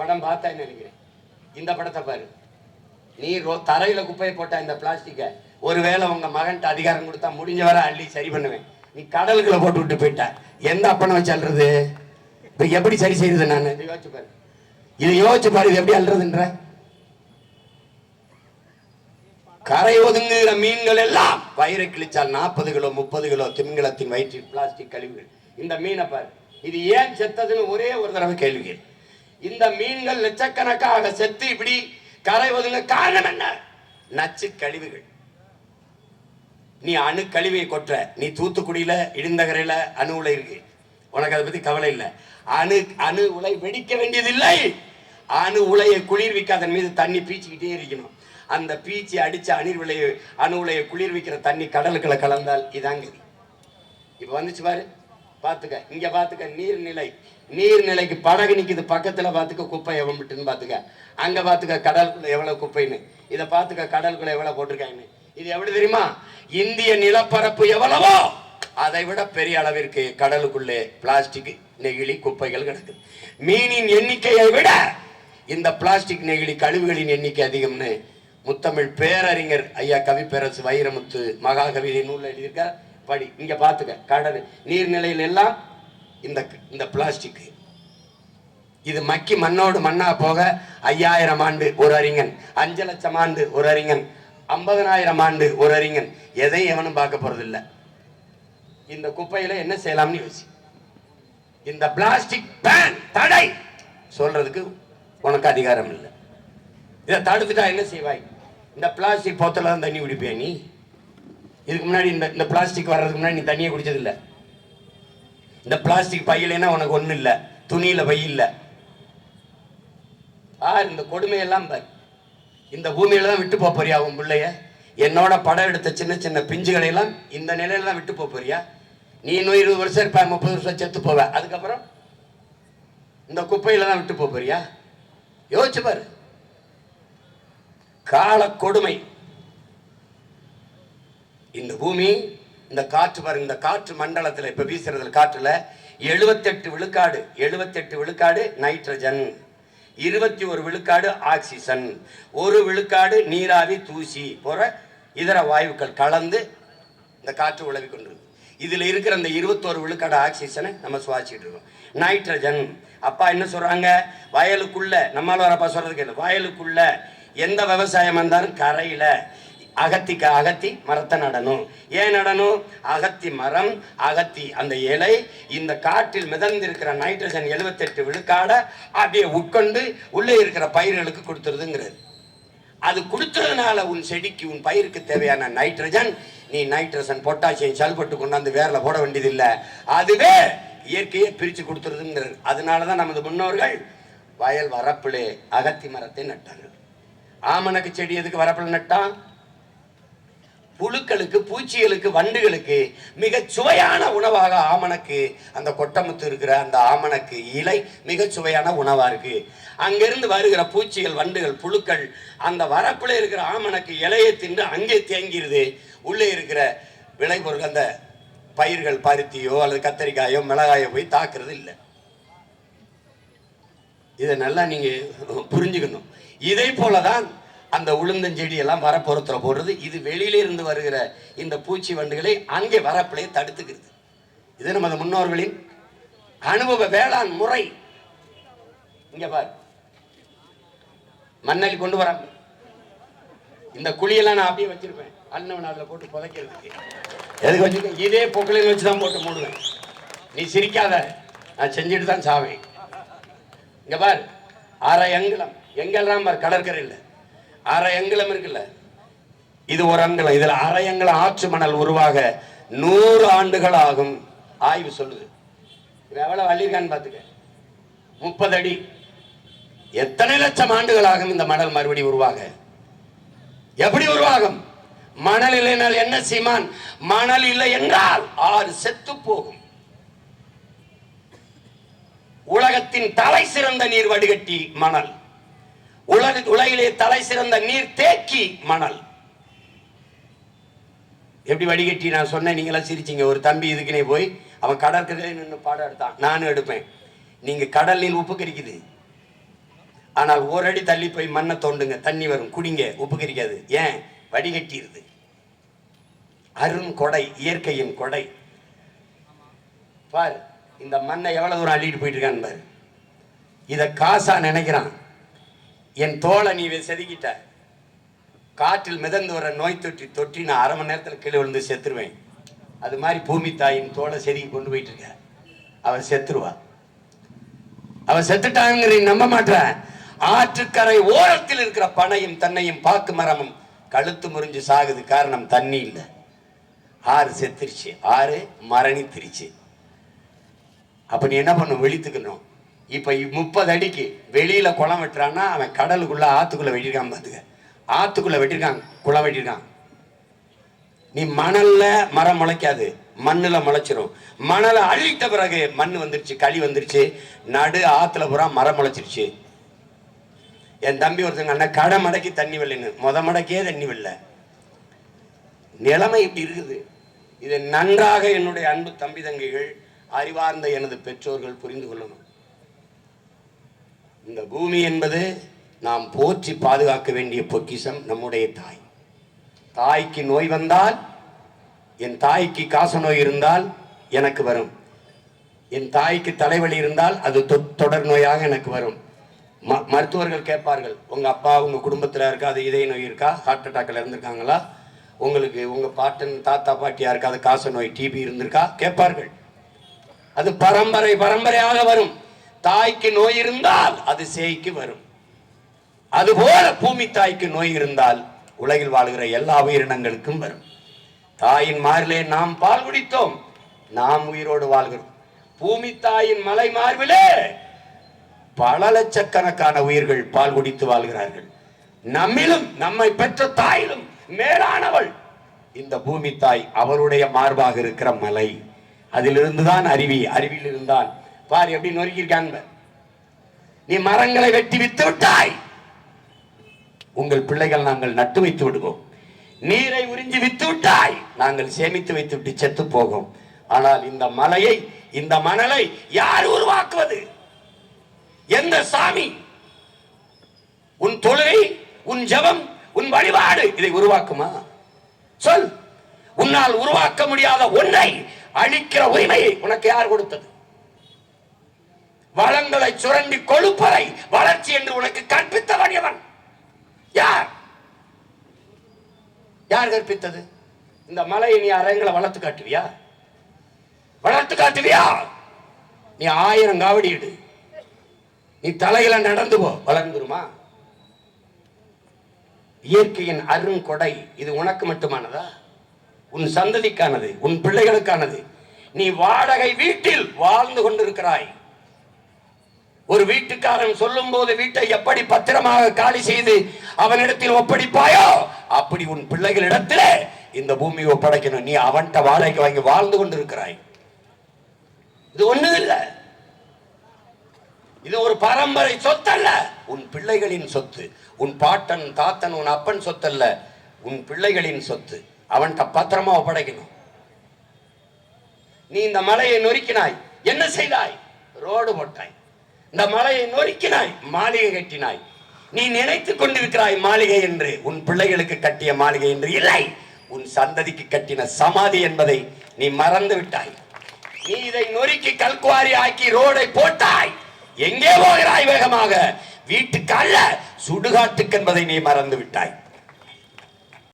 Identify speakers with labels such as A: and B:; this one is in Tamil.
A: படம் பார்த்தா நினைக்கிறேன்? இந்த படத்தை பாரு. நீ ரோ தரையில் குப்பையை போட்ட இந்த பிளாஸ்டிக்கை ஒருவேளை உங்க மகன்கிட்ட அதிகாரம் கொடுத்தா முடிஞ்ச வரை அள்ளி சரி பண்ணுவேன். நீ கடலுக்குள்ள போட்டு விட்டு போயிட்ட. எந்த அப்பனை வச்சு அல்றது இப்போ எப்படி சரி செய்யுது நான்? இதை யோசிச்சு பாரு. இதை யோசிச்சு பாரு இது எப்படி அல்றதுன்ற கரை ஒதுங்குகிற மீன்கள் எல்லாம் வயிறை கிழிச்சால் நாற்பது கிலோ முப்பது கிலோ திமிங்கலத்தின் வயிற்றில் பிளாஸ்டிக் கழிவுகள். இந்த மீனை பாரு. இது ஏன் செத்ததுன்னு ஒரே ஒரு தடவை கேள்வி கேளு. இந்த மீன்கள் லட்சக்கணக்காக செத்து இப்படி கரைவதுங்க காரணம் என்ன? நச்சு கழிவுகள். நீ அணு கழிவை கொற்ற. நீ தூத்துக்குடியில இடிந்தகரையில அணு உலை இருக்கு. உனக்கு அதை பத்தி கவலை இல்லை. அணு அணு உலை வெடிக்க வேண்டியதில்லை. அணு உலையை குளிர்விக்க அதன் மீது தண்ணி பீச்சிக்கிட்டே இருக்கணும். அந்த பீச்சி அடிச்ச அணிர் விலையை அணு உலையை குளிர்விக்கிற தண்ணி கடலுக்குள்ள கலந்தால் இதாங்க இப்போ வந்துச்சு பாரு. பார்த்துக்க இங்க பார்த்துக்க நீர்நிலை. நீர்நிலைக்கு படகு நிற்கிது பக்கத்துல பார்த்துக்க குப்பை எவ்வளோட்டுன்னு விட்டுன்னு பார்த்துக்க அங்க பார்த்துக்க கடலுக்குள்ளே எவ்வளவு குப்பைன்னு. இதை பார்த்துக்க கடலுக்குள்ள எவ்வளவு போட்டிருக்காங்கன்னு. இது எவ்வளோ தெரியுமா? இந்திய நிலப்பரப்பு எவ்வளவோ அதை விட பெரிய அளவிற்கு கடலுக்குள்ளே பிளாஸ்டிக் நெகிழி குப்பைகள் கிடக்குது மீனின் எண்ணிக்கையை விட இந்த பிளாஸ்டிக் நெகிழி கழிவுகளின் எண்ணிக்கை அதிகம்னு முத்தமிழ் பேரறிஞர் ஐயா கவிப்பேரசு வைரமுத்து மகாகவி நூல்ல எழுதியிருக்கார். படி இங்க பாத்துக்க கடல் நீர்நிலையில் எல்லாம் இந்த இந்த பிளாஸ்டிக் இது மக்கி மண்ணோடு மண்ணா போக ஐயாயிரம் ஆண்டு ஒரு அறிஞன் அஞ்சு லட்சம் ஆண்டு ஒரு அறிஞன் ஐம்பதனாயிரம் ஆண்டு ஒரு அறிஞன். எதையும் எவனும் பார்க்க போறது இல்லை இந்த குப்பையில என்ன செய்யலாம்னு யோசி. இந்த பிளாஸ்டிக் பேன் தடை சொல்றதுக்கு உனக்கு அதிகாரம் இல்லை. இதை தடுத்துட்டா என்ன செய்வாய்? இந்த பிளாஸ்டிக் போத்தல தான் தண்ணி குடிப்பேன் நீ? இதுக்கு முன்னாடி இந்த இந்த பிளாஸ்டிக் வர்றதுக்கு முன்னாடி நீ தண்ணியை குடிச்சதில்ல. இந்த பிளாஸ்டிக் பையிலனா உனக்கு ஒன்றும் இல்லை. துணியில் பை இல்லை. ஆ இந்த கொடுமையெல்லாம் பார். இந்த பூமியில தான் விட்டு போறியா உன் பிள்ளைய? என்னோட படம் எடுத்த சின்ன சின்ன பிஞ்சுகளை எல்லாம் இந்த நிலையில தான் விட்டு போறியா? நீ இன்னும் இருபது வருஷம் இருப்ப முப்பது வருஷம் செத்து போவ. அதுக்கப்புறம் இந்த குப்பையில தான் விட்டு போறியா? யோசிச்சு பாரு. கால கொடுமை. இந்த பூமி இந்த காற்று பாருங்க இந்த காற்று மண்டலத்தில் இப்போ வீசுறதுல காற்றுல எழுபத்தெட்டு விழுக்காடு எழுபத்தெட்டு விழுக்காடு நைட்ரஜன் இருபத்தி ஒரு விழுக்காடு ஆக்சிஜன் ஒரு விழுக்காடு நீராவி தூசி போகிற இதர வாயுக்கள் கலந்து இந்த காற்று உழவி கொண்டிருக்கு. இதில் இருக்கிற அந்த இருபத்தோரு விழுக்காடு ஆக்சிஜனை நம்ம சுவாசிக்கிட்டு இருக்கோம். நைட்ரஜன் அப்பா என்ன சொல்கிறாங்க வயலுக்குள்ளே நம்மால் வரப்பா சொல்கிறதுக்கு இல்லை வயலுக்குள்ளே எந்த விவசாயம் வந்தாலும் கரையில் அகத்திக்கு அகத்தி மரத்தை நடணும். ஏன் நடணும்? அகத்தி மரம் அகத்தி அந்த இலை இந்த காற்றில் மிதந்திருக்கிற நைட்ரஜன் எழுபத்தெட்டு விழுக்காட அப்படியே உட்கொண்டு உள்ளே இருக்கிற பயிர்களுக்கு கொடுத்துருதுங்கிறது. அது கொடுத்ததுனால உன் செடிக்கு உன் பயிருக்கு தேவையான நைட்ரஜன் நீ நைட்ரஜன் பொட்டாசியம் சல்பட்டு கொண்டாந்து வேரில் போட வேண்டியதில்லை. அதுவே இயற்கையை பிரித்து கொடுத்துருதுங்கிறது. அதனால தான் நமது முன்னோர்கள் வயல் வரப்பிலே அகத்தி மரத்தை நட்டார்கள். ஆமணக்கு செடி எதுக்கு வரப்பில் நட்டான்? புழுக்களுக்கு பூச்சிகளுக்கு வண்டுகளுக்கு மிக சுவையான உணவாக ஆமணக்கு அந்த கொட்டமுத்து இருக்கிற அந்த ஆமணக்கு இலை மிக சுவையான உணவா இருக்கு. அங்கிருந்து வருகிற பூச்சிகள் வண்டுகள் புழுக்கள் அந்த வரப்புல இருக்கிற ஆமணக்கு இலையை தின்று அங்கே தேங்கிருது. உள்ளே இருக்கிற விளைபொருள் அந்த பயிர்கள் பருத்தியோ அல்லது கத்தரிக்காயோ மிளகாயோ போய் தாக்குறது இல்லை. இதை நல்லா நீங்க புரிஞ்சுக்கணும். இதை போலதான் அந்த உளுந்தஞ்செடி எல்லாம் வரப்புறத்தில் போடுறது இது வெளியில இருந்து வருகிற இந்த பூச்சி வண்டுகளை அங்கே வரப்பிலே தடுத்துக்கிறது. இது நமது முன்னோர்களின் அனுபவ வேளாண் முறை? இங்க பார். மண்ணலி கொண்டு வராங்க இந்த குழியெல்லாம் நான் அப்படியே வச்சிருப்பேன். அண்ணவன் அதில் போட்டு புதைக்கிறதுக்கு. எதுக்கு வச்சுருக்கேன்? இதே பொக்கலையில் வச்சு தான் போட்டு மூடுவேன். நீ சிரிக்காத. நான் செஞ்சுட்டு தான் சாவேன். இங்க பார். அரை எங்கலம் எங்கெல்லாம் பார்? கடற்கரையில். அரை அங்குலம் இருக்குல்ல? இது ஒரு அங்குலம். இதுல அரை அங்குலம் ஆற்று மணல் உருவாக நூறு ஆண்டுகள் ஆகும். ஆய்வு சொல்லுது. எவ்வளவு அள்ளியிருக்கான்னு பாத்துக்க முப்பது அடி. எத்தனை லட்சம் ஆண்டுகள் ஆகும் இந்த மணல் மறுபடி உருவாக? எப்படி உருவாகும்? மணல் இல்லைனால் என்ன சீமான்? மணல் இல்லை என்றால் ஆறு செத்து போகும். உலகத்தின் தலை சிறந்த நீர் வடிகட்டி மணல். உலக உலகிலே தலை சிறந்த நீர் தேக்கி மணல். எப்படி வடிகட்டி நான் சொன்னேன் நீங்களாம் சிரிச்சீங்க. ஒரு தம்பி இதுக்குனே போய் அவன் கடற்கரையில் நின்று பாடம் எடுத்தான். நானும் எடுப்பேன். நீங்க கடல் நீர் உப்பு கரிக்குது. ஆனால் ஒரு அடி தள்ளி போய் மண்ணை தோண்டுங்க. தண்ணி வரும். குடிங்க. உப்பு கரிக்காது. ஏன்? வடிகட்டிடுது அரும் கொடை இயற்கையின் கொடை. பார் இந்த மண்ணை எவ்வளவு தூரம் அள்ளிட்டு போயிட்டு இருக்கான்னு பாரு. இதை காசா நினைக்கிறான். என் தோலை நீ செதுக்கிட்ட. காற்றில் மிதந்து வர நோய் தொற்றி தொற்றி நான் அரை மணி நேரத்தில் கீழே விழுந்து செத்துருவேன். அது மாதிரி பூமி தாயின் தோலை செதுக்கி கொண்டு போயிட்டு இருக்க அவன் செத்துருவா. அவன் செத்துட்டாங்கிற நம்ப மாட்டேன் ஆற்றுக்கரை ஓரத்தில் இருக்கிற பனையும் தன்னையும் பாக்கு மரமும் கழுத்து முறிஞ்சு சாகுது காரணம் தண்ணி இல்லை. ஆறு செத்துருச்சு. ஆறு மரணித்திருச்சு. அப்ப நீ என்ன பண்ணும் விழித்துக்கணும். இப்போ முப்பது அடிக்கு வெளியில் குளம் வெட்டுறான்னா அவன் கடலுக்குள்ளே ஆற்றுக்குள்ளே வெட்டியிருக்கான் பார்த்துக்க ஆற்றுக்குள்ளே வெட்டிருக்கான் குளம் வெட்டியிருக்கான். நீ மணலில் மரம் முளைக்காது மண்ணில் முளைச்சிரும். மணலை அள்ளிட்ட பிறகு மண் வந்துருச்சு களி வந்துருச்சு நடு ஆற்றுல பூரா மரம் முளைச்சிருச்சு. என் தம்பி ஒருத்தங்க அண்ணன் கடை மடக்கி தண்ணி வரலன்னு முத மடக்கே தண்ணி வரல நிலைமை இப்படி இருக்குது. இதை நன்றாக என்னுடைய அன்பு தம்பி தங்கைகள் அறிவார்ந்த எனது பெற்றோர்கள் புரிந்து கொள்ளணும். இந்த பூமி என்பது நாம் போற்றி பாதுகாக்க வேண்டிய பொக்கிஷம் நம்முடைய தாய். தாய்க்கு நோய் வந்தால் என் தாய்க்கு காச நோய் இருந்தால் எனக்கு வரும். என் தாய்க்கு தலைவலி இருந்தால் அது தொடர் நோயாக எனக்கு வரும். ம- மருத்துவர்கள் கேட்பார்கள் உங்கள் அப்பா உங்கள் குடும்பத்தில் இருக்கா அது இதய நோய் இருக்கா? ஹார்ட் அட்டாக்ல இருந்திருக்காங்களா? உங்களுக்கு உங்கள் பாட்டன் தாத்தா பாட்டியாக இருக்காது காச நோய் டிபி இருந்திருக்கா? கேட்பார்கள். அது பரம்பரை பரம்பரையாக வரும். தாய்க்கு நோய் இருந்தால் அது சேய்க்கு வரும். அதுபோல பூமி தாய்க்கு நோய் இருந்தால் உலகில் வாழ்கிற எல்லா உயிரினங்களுக்கும் வரும். தாயின் மார்பிலே நாம் பால் குடித்தோம் நாம் உயிரோடு வாழ்கிறோம். பூமி தாயின் மலை மார்பிலே பல லட்சக்கணக்கான உயிர்கள் பால் குடித்து வாழ்கிறார்கள். நம்மிலும் நம்மை பெற்ற தாயிலும் மேலானவள் இந்த பூமி தாய் அவருடைய மார்பாக இருக்கிற மலை. அதிலிருந்து தான் அருவி அருவியில் இருந்தான் பார் எப்படி நொறுக்கியிருக்காங்க நீ மரங்களை வெட்டி வித்து விட்டாய். உங்கள் பிள்ளைகள் நாங்கள் நட்டு வைத்து விடுவோம். நீரை உறிஞ்சி வித்து விட்டாய். நாங்கள் சேமித்து வைத்து விட்டு செத்து போகும். ஆனால் இந்த மலையை இந்த மணலை யார் உருவாக்குவது? எந்த சாமி? உன் தொழுகை உன் ஜெபம் உன் வழிபாடு இதை உருவாக்குமா? சொல். உன்னால் உருவாக்க முடியாத ஒன்றை அழிக்கிற உரிமையை உனக்கு யார் கொடுத்தது? வளங்களை சுரண்டி கொழுப்பதை வளர்ச்சி என்று உனக்கு கற்பித்தவன் எவன் யார்? யார் கற்பித்தது? இந்த மலையை நீ அரங்களை வளர்த்து காட்டுவியா? வளர்த்து காட்டுவியா? நீ ஆயிரம் காவடி இடு நீ தலையில நடந்து போ. வளர்ந்துருமா? இயற்கையின் அருங்கொடை இது உனக்கு மட்டுமானதா? உன் சந்ததிக்கானது உன் பிள்ளைகளுக்கானது. நீ வாடகை வீட்டில் வாழ்ந்து கொண்டிருக்கிறாய். ஒரு வீட்டுக்காரன் சொல்லும் போது வீட்டை எப்படி பத்திரமாக காலி செய்து அவனிடத்தில் ஒப்படைப்பாயோ அப்படி உன் பிள்ளைகளிடத்திலே இந்த பூமியை ஒப்படைக்கணும். நீ அவன்கிட்ட வாடகைக்கு வாங்கி வாழ்ந்து கொண்டிருக்கிறாய். இது ஒண்ணும் இல்லை இது ஒரு பரம்பரை சொத்தல்ல. உன் பிள்ளைகளின் சொத்து. உன் பாட்டன் தாத்தன் உன் அப்பன் சொத்தல்ல. உன் பிள்ளைகளின் சொத்து. அவன்கிட்ட பத்திரமா ஒப்படைக்கணும். நீ இந்த மலையை நொறுக்கினாய். என்ன செய்தாய்? ரோடு போட்டாய். இந்த மலையை நொறுக்கினாய் மாளிகை கட்டினாய். நீ நினைத்துக் கொண்டிருக்கிறாய் மாளிகை என்று. உன் பிள்ளைகளுக்கு கட்டிய மாளிகை என்று இல்லை. உன் சந்ததிக்கு கட்டின சமாதி என்பதை நீ மறந்து விட்டாய். நீ இதை நொறுக்கி கல்குவாரி ஆக்கி ரோடை போட்டாய். எங்கே போகிறாய் வேகமாக? வீட்டுக்கு அல்ல சுடுகாட்டுக்கு என்பதை நீ மறந்து விட்டாய்.